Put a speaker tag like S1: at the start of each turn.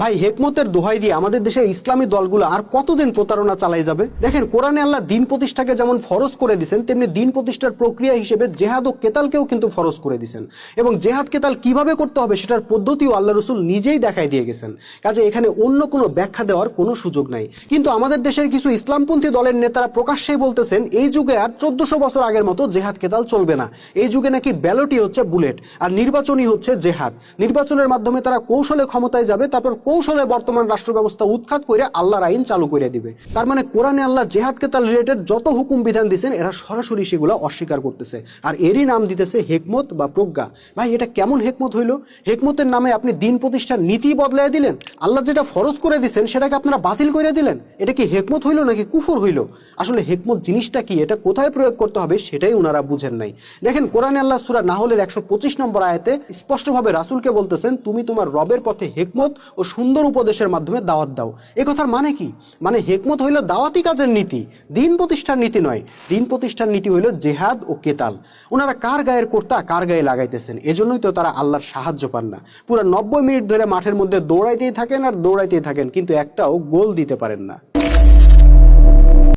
S1: ভাই, হেকমতের দোহাই দিয়ে আমাদের দেশের ইসলামী দলগুলো আর কতদিন প্রতারণা চালাই যাবে? দেখেন, কোরআনে আল্লাহ দিন প্রতিষ্ঠাকে যেমন ফরজ করে দিয়েছেন তেমনি দিন প্রতিষ্ঠার প্রক্রিয়া হিসেবে জেহাদ ও কেতালকেও কিন্তু ফরজ করে দিয়েছেন এবং জেহাদ কেতাল কীভাবে করতে হবে সেটার পদ্ধতিও আল্লাহ রসুল নিজেই দেখাই দিয়ে গেছেন। কাজে এখানে অন্য কোনো ব্যাখ্যা দেওয়ার কোনো সুযোগ নাই। কিন্তু আমাদের দেশের কিছু ইসলামপন্থী দলের নেতারা প্রকাশ্যেই বলতেছেন, এই যুগে আর চোদ্দশো বছর আগের মতো জেহাদ কেতাল চলবে না। এই যুগে নাকি ব্যালটই হচ্ছে বুলেট, আর নির্বাচনই হচ্ছে জেহাদ। নির্বাচনের মাধ্যমে তারা কৌশলে ক্ষমতায় যাবে, তারপর কৌশলে বর্তমান রাষ্ট্র ব্যবস্থা উৎখাত করে আল্লাহর আইন চালু করে দিবে। তার মানে কোরআনে আল্লাহ জেহাদ কেতাল রিলেটেড যত হুকুম বিধান দিচ্ছেন এরা সরাসরি সেগুলো অস্বীকার করতেছে। আর এরই নাম দিতেছে হেকমত বা প্রজ্ঞা। ভাই, এটা কেমন হেকমত হইল? হেকমতের নামে আপনি দিন প্রতিষ্ঠার নীতি বদলাই দিলেন। আল্লাহ যেটা ফরজ করে দিচ্ছেন সেটাকে আপনারা বাতিল করে দিলেন। এটা কি হেকমত হইল নাকি কুফর হইল? আসলে হেকমত জিনিসটা কি, এটা কোথায় প্রয়োগ করতে হবে সেটাই ওনারা বুঝেন নাই। দেখেন, কোরআনে আল্লাহ সুরা নাহলের একশো পঁচিশ নম্বর আয়াতে স্পষ্টভাবে রাসূলকে বলতেছেন, তুমি তোমার রবের পথে হেকমত ও সুন্দর উপদেশের মাধ্যমে দাওয়াত দাও। এ কথার মানে কি? মানে হেকমত হইল দাওয়াতি কাজের নীতি। দিন প্রতিষ্ঠার নীতি নয়। দিন প্রতিষ্ঠার নীতি হইল জেহাদ ও কেতাল। ওনারা কার গায়ের কর্তা, কার গায়ে লাগাইতেছেন? এজন্যই তো তারা আল্লাহর সাহায্য পান না। পুরো নব্বই মিনিট ধরে মাঠের মধ্যে দৌড়াইতেই থাকেন আর দৌড়াইতেই থাকেন, কিন্তু একটাও গোল দিতে পারেন না।